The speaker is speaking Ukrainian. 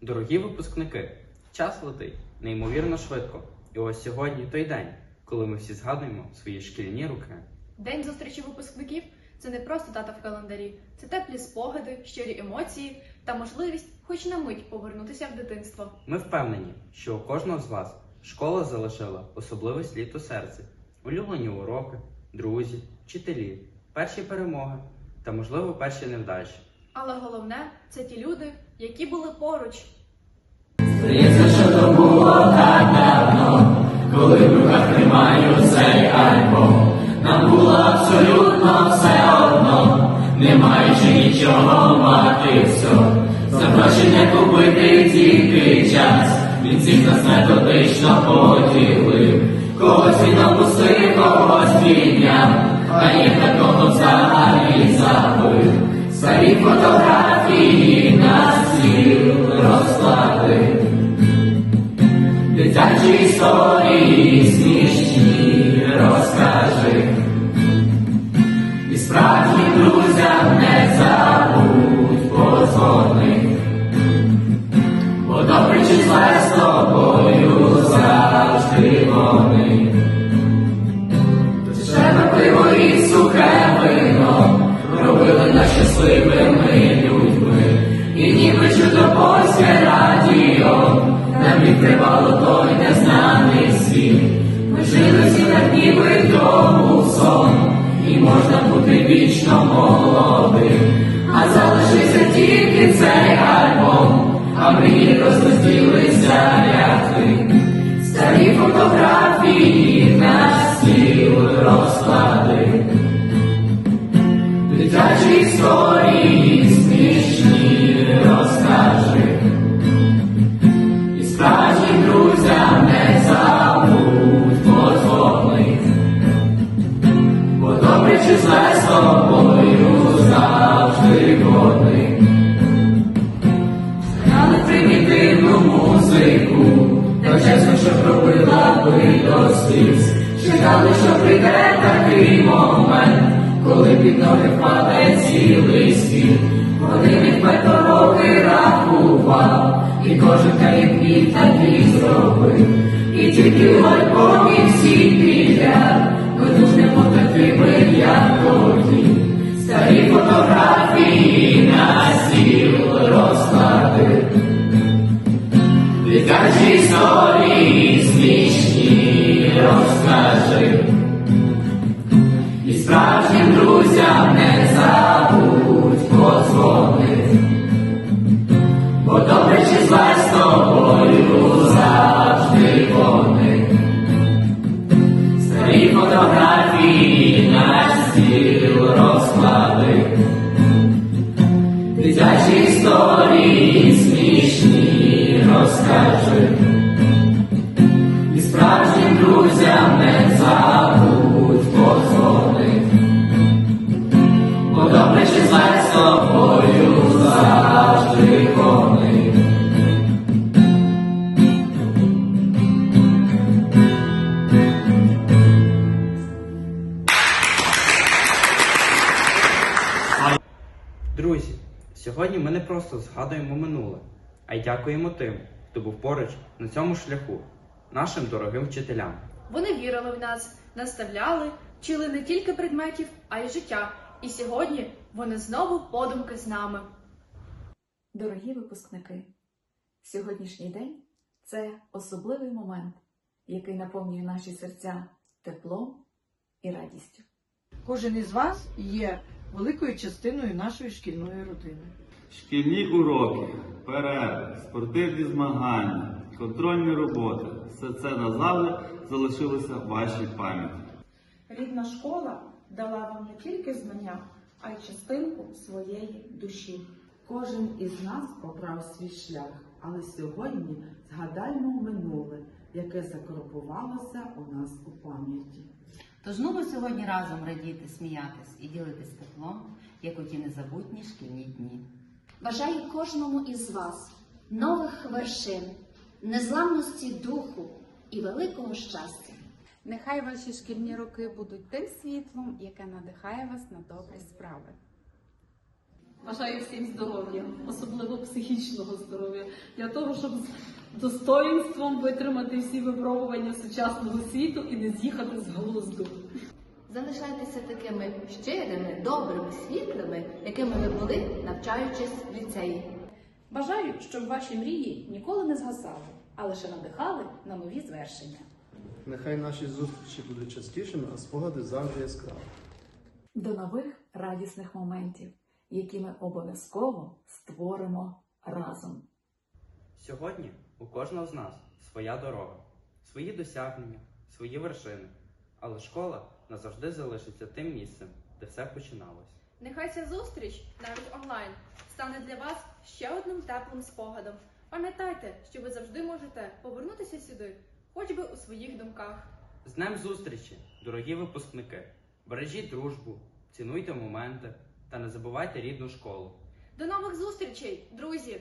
Дорогі випускники, час летить неймовірно швидко. І ось сьогодні той день, коли ми всі згадуємо свої шкільні роки. День зустрічі випускників це не просто дата в календарі, це теплі спогади, щирі емоції та можливість хоч на мить повернутися в дитинство. Ми впевнені, що у кожного з вас школа залишила особливий слід у серці, улюблені уроки, друзі, вчителі, перші перемоги та, можливо, перші невдачі. Але головне це ті люди, які були поруч. Здається, що то було так давно, коли в руках тримаю цей альбом. Нам було абсолютно все одно, не маючи нічого мати все. За гроші не купити тільки час. Він всіх нас методично поділив. Когось він опустив, когось підняв, а їх такого взагалі забив. Старі фотографії Дитячі історії смішні розкажи. І справжнім друзям не забудь подзвони. Бо добре чи зле з тобою завжди вони. Ще пиво і сухе вино робили нас щасливими людьми. І ніби чудо нам відкривало той незнаний світ. Ми жили всі так ніби вдому сон, і можна бути вічно молодим. А залишився тільки цей альбом, а мрії просто зділися рядки. Старі фотографії на стіл розклади. Дитячі історії музику, та чесно, що робила би до сліз. Чекали, що прийде такий момент, коли під ноги впаде цілий світ. Годинник метроки рахував, і кожен каїбнік такий зробив. І тільки в альбомі всі підряд, Бо добре чи зле з тобою сьогодні ми не просто згадуємо минуле, а й дякуємо тим, хто був поруч на цьому шляху, нашим дорогим вчителям. Вони вірили в нас, наставляли, вчили не тільки предметів, а й життя. І сьогодні вони знову подумки з нами. Дорогі випускники, сьогоднішній день це особливий момент, який наповнює наші серця теплом і радістю. Кожен із вас є великою частиною нашої шкільної родини. Шкільні уроки, перерви, спортивні змагання, контрольні роботи все це назавжди залишилося в вашій пам'яті. Рідна школа дала вам не тільки знання, а й частинку своєї душі. Кожен із нас обрав свій шлях, але сьогодні згадаймо минуле, яке закарбувалося у нас у пам'яті. Тож ну ми сьогодні разом радіти, сміятись і ділитись теплом, як у ті незабутні шкільні дні. Бажаю кожному із вас нових вершин, незламності духу і великого щастя. Нехай ваші шкільні роки будуть тим світлом, яке надихає вас на добрі справи. Бажаю всім здоров'я, особливо психічного здоров'я, для того, щоб з достоїнством витримати всі випробування сучасного світу і не з'їхати з глузду. Залишайтеся такими щирими, добрими, світлими, якими ви були, навчаючись в ліцеї. Бажаю, щоб ваші мрії ніколи не згасали, а лише надихали на нові звершення. Нехай наші зустрічі будуть частішими, а спогади завжди яскраві. До нових радісних моментів, які ми обов'язково створимо разом. Сьогодні у кожного з нас своя дорога, свої досягнення, свої вершини. Але школа назавжди залишиться тим місцем, де все починалось. Нехай ця зустріч, навіть онлайн, стане для вас ще одним теплим спогадом. Пам'ятайте, що ви завжди можете повернутися сюди, хоч би у своїх думках. З Днем зустрічі, дорогі випускники! Бережіть дружбу, цінуйте моменти та не забувайте рідну школу. До нових зустрічей, друзі!